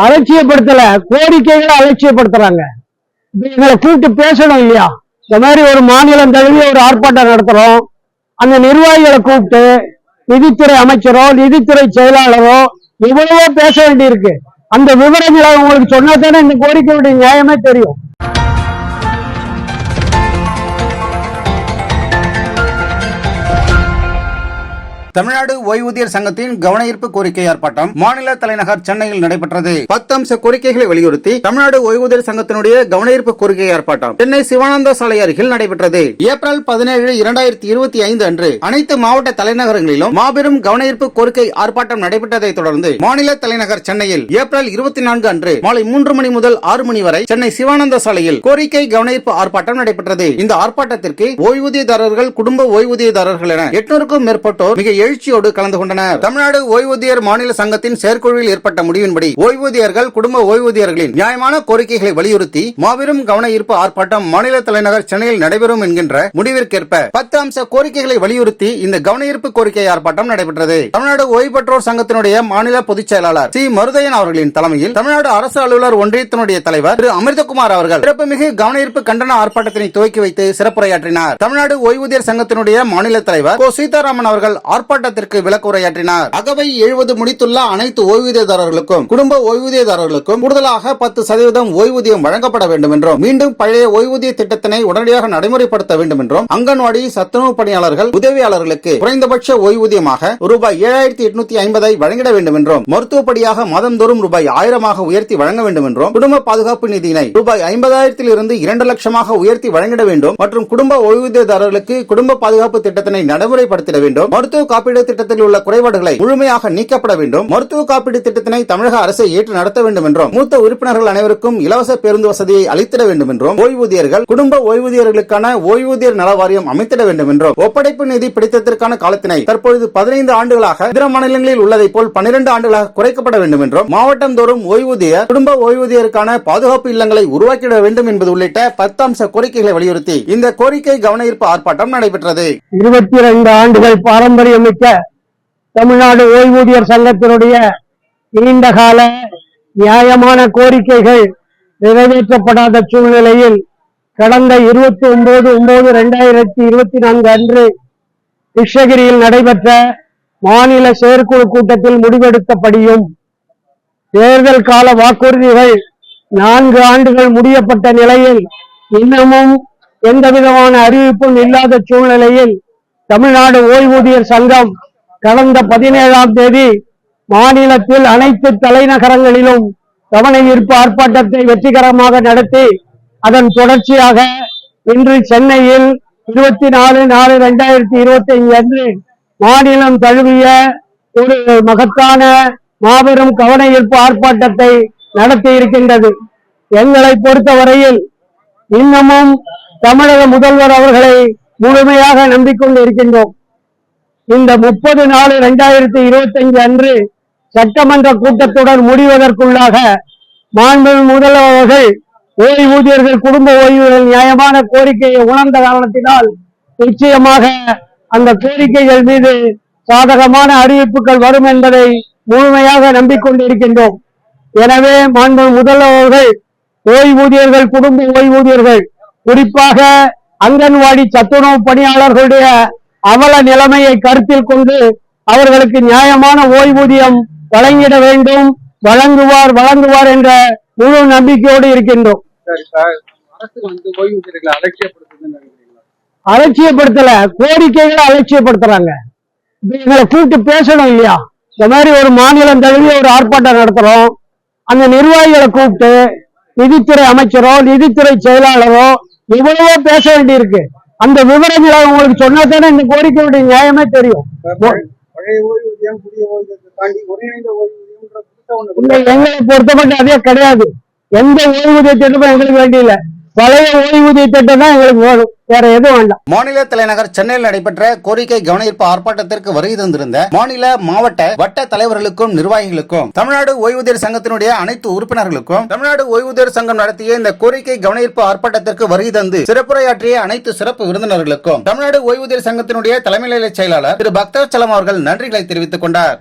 அலட்சியப்படுத்தல. கோரிக்கைகளை அலட்சியப்படுத்துறாங்க. இப்ப எங்களை கூப்பிட்டு பேசணும் இல்லையா? இந்த மாதிரி ஒரு மாநிலம் தழுவி ஒரு ஆர்ப்பாட்டம் நடத்துறோம். அந்த நிர்வாகிகளை கூப்பிட்டு நிதித்துறை அமைச்சரோ நிதித்துறை செயலாளரோ எவ்வளவோ பேச வேண்டியிருக்கு. அந்த விவரங்களை உங்களுக்கு சொன்னா தானே இந்த கோரிக்கையுடைய நியாயமே தெரியும். தமிழ்நாடு ஓய்வூதியர் சங்கத்தின் கவனஈர்ப்பு கோரிக்கை ஆர்ப்பாட்டம் மாநில தலைநகர் சென்னையில் நடைபெற்றது. பத்து அம்ச கோரிக்கைகளை வலியுறுத்தி தமிழ்நாடு ஓய்வூதியர் சங்கத்தினுடைய கவனஈர்ப்பு கோரிக்கை ஆர்ப்பாட்டம் சென்னை சிவானந்த சாலை அருகில் நடைபெற்றது. ஏப்ரல் பதினேழு இரண்டாயிரத்தி இருபத்தி ஐந்து அன்று அனைத்து மாவட்ட தலைநகரங்களிலும் மாபெரும் கவனஈர்ப்பு கோரிக்கை ஆர்ப்பாட்டம் நடைபெற்றதை தொடர்ந்து மாநில தலைநகர் சென்னையில் ஏப்ரல் இருபத்தி நான்கு அன்று மாலை மூன்று மணி முதல் ஆறு மணி வரை சென்னை சிவானந்த சாலையில் கோரிக்கை கவனஈர்ப்பு ஆர்ப்பாட்டம் நடைபெற்றது. இந்த ஆர்ப்பாட்டத்திற்கு ஓய்வூதியதாரர்கள் குடும்ப ஓய்வூதியதாரர்கள் என எட்நூறுக்கும் மேற்பட்டோர் மிக எழுச்சியோடு கலந்து கொண்டனர். தமிழ்நாடு ஓய்வூதியர் மாநில சங்கத்தின் செயற்குழுவில் ஏற்பட்ட முடிவின்படி ஓய்வூதியர்கள் குடும்ப ஓய்வூதியர்களின் நியாயமான கோரிக்கைகளை வலியுறுத்தி மாபெரும் கவன ஈர்ப்பு ஆர்ப்பாட்டம் மாநில தலைநகர் சென்னையில் நடைபெறும் என்கின்ற முடிவிற்கேற்ப பத்து அம்ச கோரிக்கைகளை வலியுறுத்தி இந்த கவன ஈர்ப்பு கோரிக்கை ஆர்ப்பாட்டம் நடைபெற்றது. தமிழ்நாடு ஓய்வு பெற்றோர் சங்கத்தினுடைய மாநில பொதுச் செயலாளர் சி. மருதையன் அவர்களின் தலைமையில் தமிழ்நாடு அரசு அலுவலர் ஒன்றியத்தினுடைய தலைவர் திரு. அமிர்தகுமார் அவர்கள் சிறப்புமிகு மிகு ஈர்ப்பு கண்டன ஆர்ப்பாட்டத்தினை துவக்கி வைத்து சிறப்புரையாற்றினார். தமிழ்நாடு ஓய்வூதியர் சங்கத்தினுடைய மாநில தலைவர் கோ. சீதாராமன் அவர்கள் ஆர்ப்பாட்டத்திற்கு விளக்குரையாற்றினார். அகவை எழுபது முடித்துள்ள அனைத்து ஓய்வூதியதாரர்களுக்கும் குடும்ப ஓய்வூதியதாரர்களுக்கும் கூடுதலாக பத்து சதவீதம் ஓய்வூதியம் வழங்கப்பட வேண்டும் என்றும் மீண்டும் பழைய ஓய்வூதிய திட்டத்தினை உடனடியாக நடைமுறைப்படுத்த வேண்டும் என்றும் அங்கன்வாடி சத்துணவு பணியாளர்கள் உதவியாளர்களுக்கு குறைந்தபட்ச ஓய்வூதியமாக ரூபாய் ஏழாயிரத்தி எட்நூத்தி ஐம்பதை வழங்கிட வேண்டும் என்றும் மருத்துவப்படியாக மாதந்தோறும் ரூபாய் ஆயிரமாக உயர்த்தி வழங்க வேண்டும் என்றும் குடும்ப பாதுகாப்பு நிதியினை ரூபாய் ஐம்பதாயிரத்தில் இருந்து இரண்டு லட்சமாக உயர்த்தி வழங்கிட வேண்டும் மற்றும் குடும்ப ஓய்வூதியதாரர்களுக்கு குடும்ப பாதுகாப்பு திட்டத்தினை நடைமுறைப்படுத்திட வேண்டும் மருத்துவ காப்பீடு திட்டத்தில் உள்ள குறைபாடுகளை முழுமையாக நீக்கப்பட வேண்டும். மருத்துவ காப்பீடு திட்டத்தினை தமிழக அரசை ஏற்று நடத்த வேண்டும் என்றும் மூத்த உறுப்பினர்கள் அனைவருக்கும் இலவச பேருந்து வசதியை அளித்திட வேண்டும் என்றும் ஓய்வூதியர்கள் குடும்ப ஓய்வூதியர்களுக்கான ஓய்வூதியர் நல வாரியம் அமைத்திட வேண்டும் என்றும் ஒப்படைப்பு நிதி பிடித்ததற்கான காலத்தினை தற்பொழுது பதினைந்து ஆண்டுகளாக இதர மாநிலங்களில் உள்ளதை போல் பன்னிரண்டு ஆண்டுகளாக குறைக்கப்பட வேண்டும் என்றும் மாவட்டம் தோறும் ஓய்வூதியர் குடும்ப ஓய்வூதியருக்கான பாதுகாப்பு இல்லங்களை உருவாக்கிட வேண்டும் என்பது உள்ளிட்ட பத்து கோரிக்கைகளை வலியுறுத்தி இந்த கோரிக்கை கவன ஈர்ப்பு ஆர்ப்பாட்டம் நடைபெற்றது. இருபத்தி ரெண்டு ஆண்டுகள் பாரம்பரியமிக்க தமிழ்நாடு ஓய்வூதியர் சங்கத்தினுடைய நீண்டகால நியாயமான கோரிக்கைகள் நிறைவேற்றப்படாத சூழ்நிலையில் கடந்த இருபத்தி ஒன்பது ஒன்பது ரெண்டாயிரத்தி இருபத்தி நான்கு அன்று கிருஷ்ணகிரியில் நடைபெற்ற மாநில செயற்குழு கூட்டத்தில் முடிவெடுத்தபடியும் தேர்தல் கால வாக்குறுதிகள் நான்கு ஆண்டுகள் முடியப்பட்ட நிலையில் இன்னமும் எந்த விதமான அறிவிப்பும் இல்லாத சூழ்நிலையில் தமிழ்நாடு ஓய்வூதியர் சங்கம் கடந்த பதினேழாம் தேதி மாநிலத்தில் அனைத்து தலைநகரங்களிலும் கவன ஈர்ப்பு ஆர்ப்பாட்டத்தை வெற்றிகரமாக நடத்தி அதன் தொடர்ச்சியாக இன்று சென்னையில் இருபத்தி நாலு நாலு ரெண்டாயிரத்தி இருபத்தி ஐந்து அன்று மாநிலம் தழுவிய ஒரு மகத்தான மாபெரும் கவன ஈர்ப்பு ஆர்ப்பாட்டத்தை நடத்தி இருக்கின்றது. எங்களை பொறுத்தவரையில் இன்னமும் தமிழக முதல்வர் அவர்களை முழுமையாக நம்பிக்கொண்டு இருக்கின்றோம். இந்த முப்பது நாலு ரெண்டாயிரத்தி இருபத்தி ஐந்து அன்று சட்டமன்ற கூட்டத்துடன் முடிவதற்குள்ளாக மாண்பு முதல்வர் அவர்கள் ஓய்வூதியர்கள் குடும்ப ஓய்வுகள் நியாயமான கோரிக்கையை உணர்ந்த காரணத்தினால் நிச்சயமாக அந்த கோரிக்கைகள் மீது சாதகமான அறிவிப்புகள் வரும் என்பதை முழுமையாக நம்பிக்கொண்டிருக்கின்றோம் எனவே மாண்பு முதல்வர்கள் ஓய்வூதியர்கள் குடும்ப ஓய்வூதியர்கள் குறிப்பாக அங்கன்வாடி சத்துணவு பணியாளர்களுடைய அவல நிலைமையை கருத்தில் கொண்டு அவர்களுக்கு நியாயமான ஓய்வூதியம் வழங்கிட வேண்டும் வழங்குவார் வழங்குவார் என்ற முழு நம்பிக்கையோடு இருக்கின்றோம். அலட்சியப்படுத்தல கோரிக்கைகளை அலட்சியப்படுத்துறாங்க. எங்களை கூப்பிட்டு பேசணும் இல்லையா? இந்த மாதிரி ஒரு மாநிலம் தழுவிய ஒரு ஆர்ப்பாட்டம் நடத்துறோம். அந்த நிர்வாகிகளை கூப்பிட்டு நிதித்துறை அமைச்சரோ நிதித்துறை செயலாளரோ எவ்வளவோ பேச வேண்டியிருக்கு. அந்த விவரங்களை உங்களுக்கு சொன்னா தானே இந்த கோரிக்கையுடைய நியாயமே தெரியும். எங்களை பொறுத்தப்பட்ட அதே கிடையாது. எந்த ஓய்வூதிய திட்டமும் எங்களுக்கு வேண்டியில்லை. பழைய ஓய்வூதிய திட்டம் தான் எங்களுக்கு வேணும் வேற எதுவும் வேண்டாம். மாநில தலைநகர் சென்னையில் நடைபெற்ற கோரிக்கை கவனஈர்ப்பு ஆர்ப்பாட்டத்திற்கு வருகை தந்திருந்த மாநில மாவட்ட வட்ட தலைவர்களுக்கும் நிர்வாகிகளுக்கும் தமிழ்நாடு ஓய்வூதியர் சங்கத்தினுடைய அனைத்து உறுப்பினர்களுக்கும் தமிழ்நாடு ஓய்வூதியர் சங்கம் நடத்திய இந்த கோரிக்கை கவனஈர்ப்பு ஆர்ப்பாட்டத்திற்கு வருகை தந்து சிறப்புரையாற்றிய அனைத்து சிறப்பு விருந்தினர்களுக்கும் தமிழ்நாடு ஓய்வூதியர் சங்கத்தினுடைய தலைமை நிலைய செயலாளர் திரு பக்தவச்சலம் அவர்கள் நன்றிகளை தெரிவித்துக் கொண்டார்.